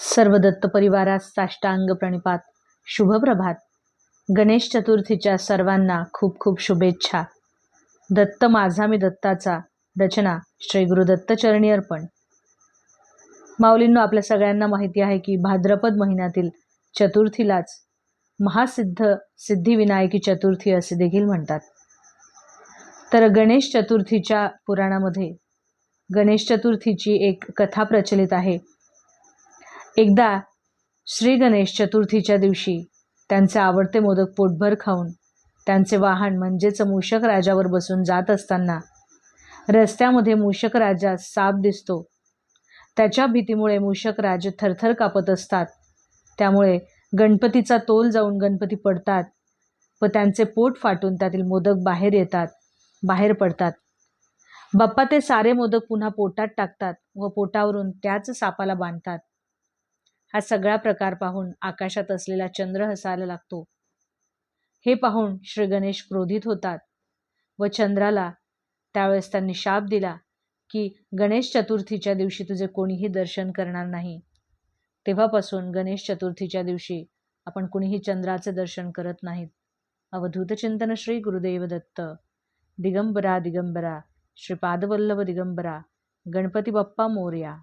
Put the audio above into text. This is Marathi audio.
सर्व दत्त परिवारास साष्टांग प्रणिपात. शुभप्रभात गणेश चतुर्थीच्या सर्वांना खूप खूप शुभेच्छा. दत्त माझा मी दत्ताचा. रचना श्री गुरुदत्तचरणी अर्पण. माऊलींनो आपल्या सगळ्यांना माहिती आहे की भाद्रपद महिन्यातील चतुर्थीलाच महासिद्ध सिद्धिविनायकी चतुर्थी असे देखील म्हणतात. तर गणेश चतुर्थीच्या पुराणामध्ये गणेश चतुर्थीची एक कथा प्रचलित आहे. एकदा श्री गणेश चतुर्थीच्या दिवशी त्यांचे आवडते मोदक पोटभर खाऊन त्यांचे वाहन म्हणजेच मूषक राजावर बसून जात असताना रस्त्यामध्ये मूषक राजा साप दिसतो. त्याच्या भीतीमुळे मूषक राज थरथर कापत असतात. त्यामुळे गणपतीचा तोल जाऊन गणपती पडतात व त्यांचे पोट फाटून त्यातील मोदक बाहेर येतात बाहेर पडतात. बाप्पा ते सारे मोदक पुन्हा पोटात टाकतात व पोटावरून त्याच सापाला बांधतात. हा सगळा प्रकार पाहून आकाशात असलेला चंद्र हसायला लागतो. हे पाहून श्री गणेश क्रोधित होतात व चंद्राला त्यावेळेस त्यांनी शाप दिला की गणेश चतुर्थीच्या दिवशी तुझे कोणीही दर्शन करणार नाही. तेव्हापासून गणेश चतुर्थीच्या दिवशी आपण कुणीही चंद्राचे दर्शन करत नाहीत. अवधूत चिंतन श्री गुरुदेव दत्त. दिगंबरा दिगंबरा. श्रीपादवल्लभ दिगंबरा. गणपती बाप्पा मोर्या.